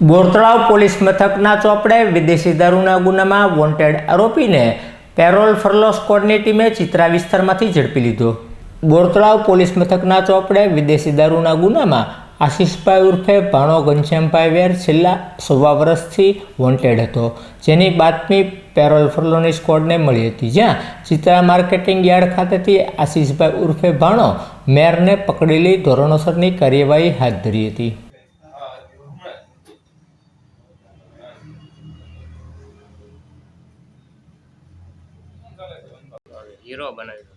Bortalav police મથકના ચોપડે વિદેશી દારૂના ગુનામાં વોન્ટેડ આરોપીને પેરોલ ફરલો સ્કોડની ટીમે ચિત્રા વિસ્તારમાંથી ઝડપી લીધો. બોરતળાવ પોલીસ મથકના ચોપડે વિદેશી દારૂના ગુનામાં આશીષભાઈ ઉર્ફે ભાણો ઘનશ્યામભાઈ વેર છેલ્લા સવા વર્ષથી વોન્ટેડ હતો. જેની બાતમી પેરોલ ફરલોની સ્કોડને મળી હતી. જ્યાં ચિત્રા માર્કેટિંગ યાર્ડ ખાતેથી આશીષભાઈ ઉર્ફે ભાણો મેરને પકડેલી ધોરણોસરની કાર્યવાહી હાથ ધરી હતી. હીરો બનાવ્યો